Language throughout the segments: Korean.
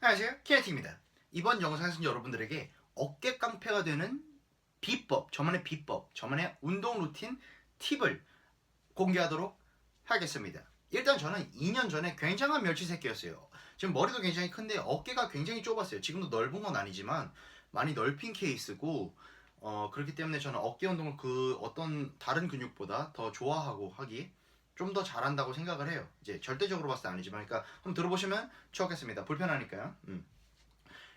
안녕하세요 키네틱입니다. 이번 영상에서 여러분들에게 어깨 깡패가 되는 비법 저만의 비법 저만의 운동 루틴 팁을 공개하도록 하겠습니다. 일단 저는 2년 전에 굉장한 멸치 새끼였어요. 지금 머리도 굉장히 큰데 어깨가 굉장히 좁았어요. 지금도 넓은 건 아니지만 많이 넓힌 케이스고 어, 그렇기 때문에 저는 어깨 운동을 그 어떤 다른 근육보다 더 좋아하고 하기 좀 더 잘한다고 생각을 해요. 이제 절대적으로 봤을 때 아니지만, 그러니까 한번 들어보시면 좋겠습니다. 불편하니까요. 음.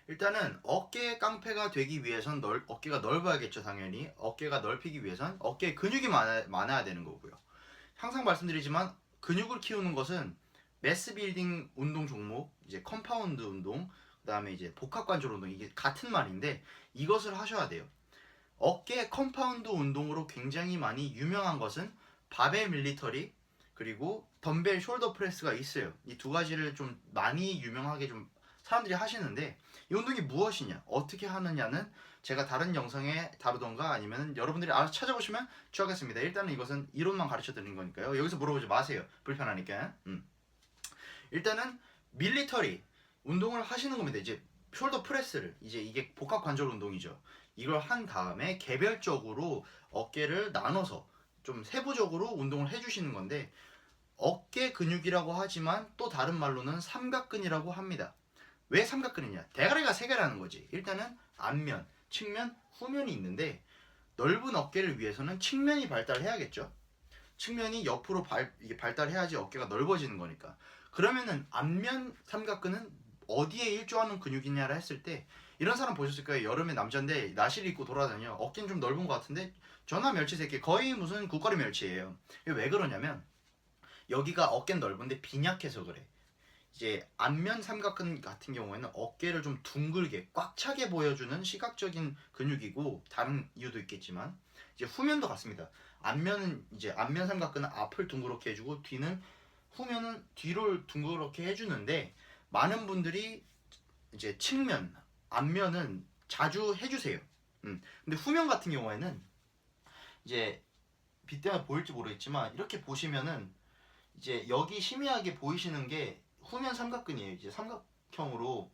일단은 어깨 깡패가 되기 위해선 넓, 어깨가 넓어야겠죠, 당연히. 어깨가 넓히기 위해선 어깨에 근육이 많아, 많아야 되는 거고요. 항상 말씀드리지만 근육을 키우는 것은 매스 빌딩 운동 종목, 이제 컴파운드 운동, 그 다음에 이제 복합 관절 운동 이게 같은 말인데 이것을 하셔야 돼요. 어깨 컴파운드 운동으로 굉장히 많이 유명한 것은 바벨 밀리터리 그리고 덤벨 숄더 프레스가 있어요. 이 두 가지를 좀 많이 유명하게 좀 사람들이 하시는데 이 운동이 무엇이냐, 어떻게 하느냐는 제가 다른 영상에 다루던가 아니면 여러분들이 알아서 찾아보시면 좋겠습니다. 일단은 이것은 이론만 가르쳐 드리는 거니까요. 여기서 물어보지 마세요. 불편하니까. 음. 일단은 밀리터리 운동을 하시는 겁니다. 이제 숄더 프레스를 이제 이게 복합 관절 운동이죠. 이걸 한 다음에 개별적으로 어깨를 나눠서 좀 세부적으로 운동을 해주시는 건데 어깨 근육이라고 하지만 또 다른 말로는 삼각근이라고 합니다. 왜 삼각근이냐? 대가리가 세 개라는 거지. 일단은 앞면, 측면, 후면이 있는데 넓은 어깨를 위해서는 측면이 발달해야겠죠. 측면이 옆으로 발, 이게 발달해야지 어깨가 넓어지는 거니까. 그러면은 앞면 삼각근은 어디에 일조하는 근육이냐라 했을 때 이런 사람 보셨을 거예요. 여름에 남자인데 나시를 입고 돌아다녀. 어깨는 좀 넓은 것 같은데 전화 멸치 새끼 거의 무슨 국거리 멸치예요. 왜 그러냐면 여기가 어깨는 넓은데 빈약해서 그래. 이제 앞면 삼각근 같은 경우에는 어깨를 좀 둥글게 꽉 차게 보여주는 시각적인 근육이고 다른 이유도 있겠지만 이제 후면도 같습니다. 앞면은 이제 앞면 삼각근은 앞을 둥그렇게 해주고 뒤는 후면은 뒤를 둥그렇게 해주는데 많은 분들이 이제 측면 앞면은 자주 해주세요. 음. 근데 후면 같은 경우에는 이제 빛 때문에 보일지 모르겠지만 이렇게 보시면은 이제 여기 희미하게 보이시는 게 후면 삼각근이에요. 이제 삼각형으로.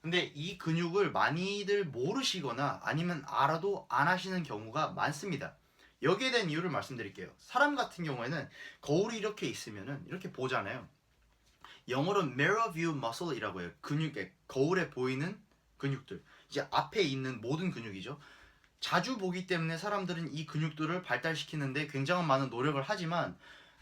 근데 이 근육을 많이들 모르시거나 아니면 알아도 안 하시는 경우가 많습니다. 여기에 대한 이유를 말씀드릴게요. 사람 같은 경우에는 거울이 이렇게 있으면은 이렇게 보잖아요. 영어로 mirror view muscle이라고 해요. 근육에 거울에 보이는 근육들. 이제 앞에 있는 모든 근육이죠. 자주 보기 때문에 사람들은 이 근육들을 발달시키는데 굉장한 많은 노력을 하지만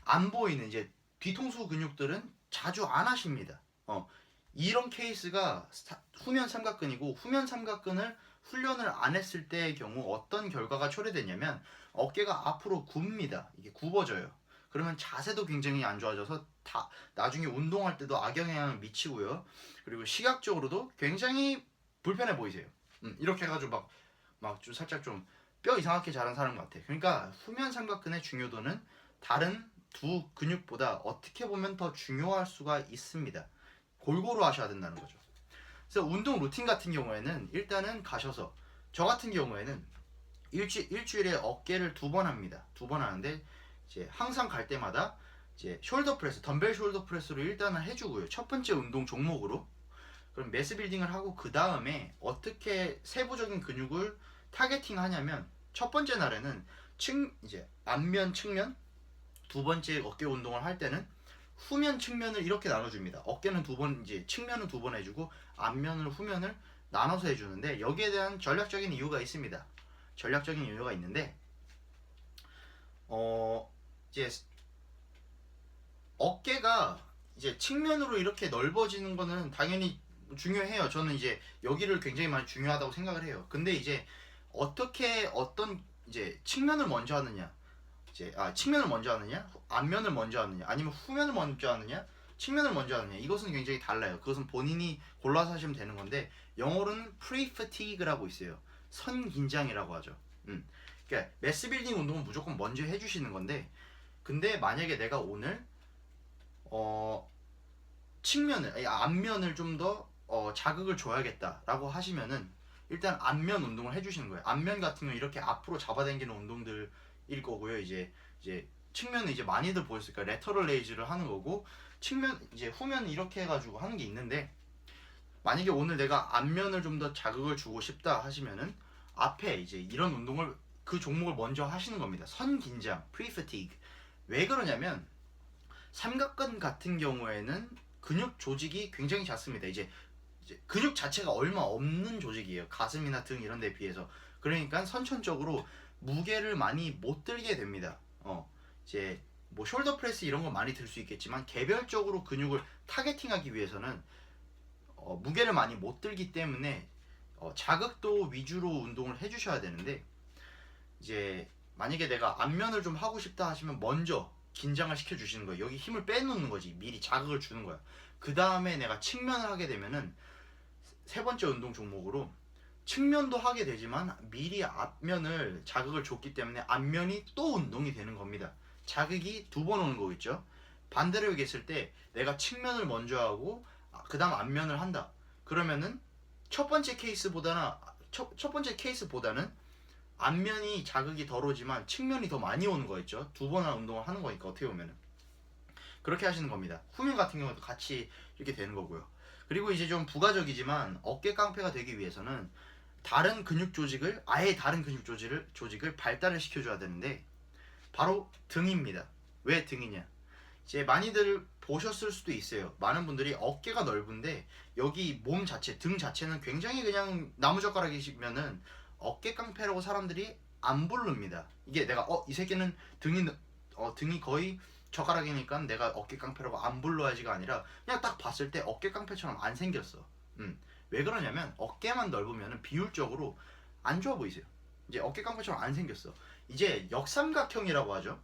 안 보이는 이제 뒤통수 근육들은 자주 안 하십니다. 어, 이런 케이스가 사- 후면 삼각근이고 후면 삼각근을 훈련을 안 했을 때의 경우 어떤 결과가 초래되냐면 어깨가 앞으로 굽니다. 이게 굽어져요. 그러면 자세도 굉장히 안 좋아져서 다 나중에 운동할 때도 악영향을 미치고요. 그리고 시각적으로도 굉장히 불편해 보이세요. 음, 이렇게 해가지고 막 막 좀 살짝 좀 뼈 이상하게 자란 사람 같아. 그러니까 후면 삼각근의 중요도는 다른 두 근육보다 어떻게 보면 더 중요할 수가 있습니다. 골고루 하셔야 된다는 거죠. 그래서 운동 루틴 같은 경우에는 일단은 가셔서 저 같은 경우에는 일주, 일주일에 어깨를 두 번 합니다. 두 번 하는데 이제 항상 갈 때마다 이제 숄더 프레스, 덤벨 숄더 프레스로 일단은 해주고요. 첫 번째 운동 종목으로 그럼 매스 빌딩을 하고 그 다음에 어떻게 세부적인 근육을 타겟팅 하냐면 첫 번째 날에는 측 이제 앞면 측면 두 번째 어깨 운동을 할 때는 후면 측면을 이렇게 나눠줍니다. 어깨는 두 번 이제 측면은 두 번 해주고 앞면을 후면을 나눠서 해주는데 여기에 대한 전략적인 이유가 있습니다. 전략적인 이유가 있는데 어 이제 어깨가 이제 측면으로 이렇게 넓어지는 거는 당연히 중요해요. 저는 이제 여기를 굉장히 많이 중요하다고 생각을 해요. 근데 이제 어떻게 어떤 이제 측면을 먼저 하느냐, 이제 아 측면을 먼저 하느냐, 후- 앞면을 먼저 하느냐, 아니면 후면을 먼저 하느냐, 측면을 먼저 하느냐 이것은 굉장히 달라요. 그것은 본인이 골라서 하시면 되는 건데 영어로는 pre-fatigue라고 있어요. 선 긴장이라고 하죠. 음, 그러니까 매스 빌딩 운동은 무조건 먼저 해주시는 건데, 근데 만약에 내가 오늘 어 측면을 아니, 앞면을 좀더 어, 자극을 줘야겠다라고 하시면은 일단 앞면 운동을 해주시는 거예요. 앞면 같은 경우 이렇게 앞으로 잡아당기는 운동들 일 거고요. 이제 이제 측면은 이제 많이들 거예요. 레터럴 레이즈를 하는 거고 측면 이제 후면 이렇게 해가지고 하는 게 있는데 만약에 오늘 내가 안면을 좀 더 자극을 주고 싶다 하시면은 앞에 이제 이런 운동을 그 종목을 먼저 하시는 겁니다. 선 긴장, fatigue. 왜 그러냐면 삼각근 같은 경우에는 근육 조직이 굉장히 작습니다. 이제, 근육 자체가 얼마 없는 조직이에요. 가슴이나 등 이런 데에 비해서. 그러니까 선천적으로 무게를 많이 못 들게 됩니다. 어, 이제 뭐 숄더 프레스 이런 거 많이 들 수 있겠지만 개별적으로 근육을 타겟팅하기 위해서는 어, 무게를 많이 못 들기 때문에 어, 자극도 위주로 운동을 해주셔야 되는데 이제 만약에 내가 안면을 좀 하고 싶다 하시면 먼저 긴장을 시켜 주시는 거예요. 여기 힘을 빼놓는 거지. 미리 자극을 주는 거야. 그 다음에 내가 측면을 하게 되면은 세 번째 운동 종목으로 측면도 하게 되지만 미리 앞면을 자극을 줬기 때문에 앞면이 또 운동이 되는 겁니다. 자극이 두 번 오는 거겠죠. 반대로 얘기했을 때 내가 측면을 먼저 하고 그 다음 앞면을 한다. 그러면은 첫 번째 케이스보다는 첫, 첫 번째 케이스보다는 앞면이 자극이 덜 오지만 측면이 더 많이 오는 거였죠. 두 번이나 운동을 하는 거니까 어떻게 보면은 그렇게 하시는 겁니다. 후면 같은 경우도 같이 이렇게 되는 거고요. 그리고 이제 좀 부가적이지만 어깨 깡패가 되기 위해서는 다른 근육 조직을 아예 다른 근육 조직을 조직을 발달을 시켜줘야 되는데 바로 등입니다. 왜 등이냐? 이제 많이들 보셨을 수도 있어요. 많은 분들이 어깨가 넓은데 여기 몸 자체, 등 자체는 굉장히 그냥 나무젓가락이시면은 어깨 깡패라고 사람들이 안 부릅니다. 이게 내가 어 이 새끼는 등이 느- 어 등이 거의 젓가락이니까 내가 어깨 깡패라고 안 불러야지가 아니라 그냥 딱 봤을 때 어깨 깡패처럼 안 생겼어. 음. 왜 그러냐면 어깨만 넓으면 비율적으로 안 좋아 보이세요. 이제 어깨 깡패처럼 안 생겼어. 이제 역삼각형이라고 하죠.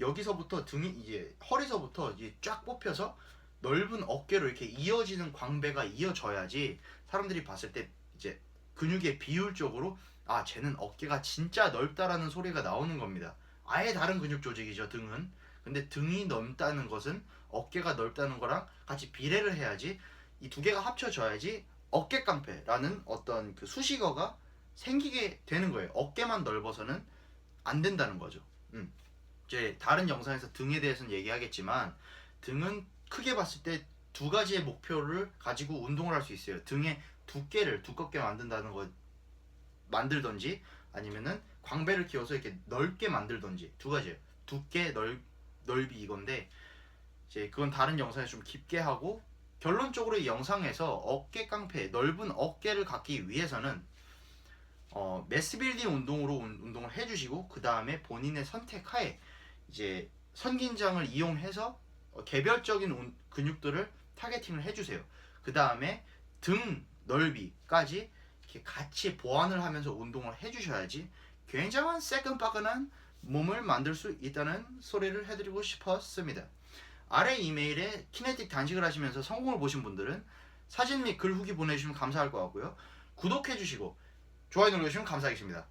여기서부터 등이 이제 허리서부터 이제 쫙 뽑혀서 넓은 어깨로 이렇게 이어지는 광배가 이어져야지 사람들이 봤을 때 이제 근육의 비율적으로 아 쟤는 어깨가 진짜 넓다라는 소리가 나오는 겁니다. 아예 다른 근육 조직이죠 등은. 근데 등이 넓다는 것은 어깨가 넓다는 거랑 같이 비례를 해야지 이 두 개가 합쳐져야지 어깨 깡패라는 어떤 그 수식어가 생기게 되는 거예요. 어깨만 넓어서는 안 된다는 거죠. 음. 이제 다른 영상에서 등에 대해서는 얘기하겠지만 등은 크게 봤을 때 두 가지의 목표를 가지고 운동을 할 수 있어요. 등의 두께를 두껍게 만든다는 거 만들던지 아니면은 광배를 키워서 이렇게 넓게 만들던지 두 가지예요. 두께 넓 넓이 이건데 이제 그건 다른 영상에서 좀 깊게 하고 결론적으로 이 영상에서 어깨 깡패 넓은 어깨를 갖기 위해서는 어, 매스빌딩 운동으로 운- 운동을 해주시고 그 다음에 본인의 선택하에 이제 선긴장을 이용해서 어, 개별적인 운- 근육들을 타겟팅을 해주세요. 그 다음에 등 넓이까지 이렇게 같이 보완을 하면서 운동을 해주셔야지 굉장한 새끈빠끈한 몸을 만들 수 있다는 소리를 해드리고 싶었습니다. 아래 이메일에 키네틱 단식을 하시면서 성공을 보신 분들은 사진 및 글 후기 보내주시면 감사할 것 같고요. 구독해주시고 좋아요 눌러주시면 감사하겠습니다.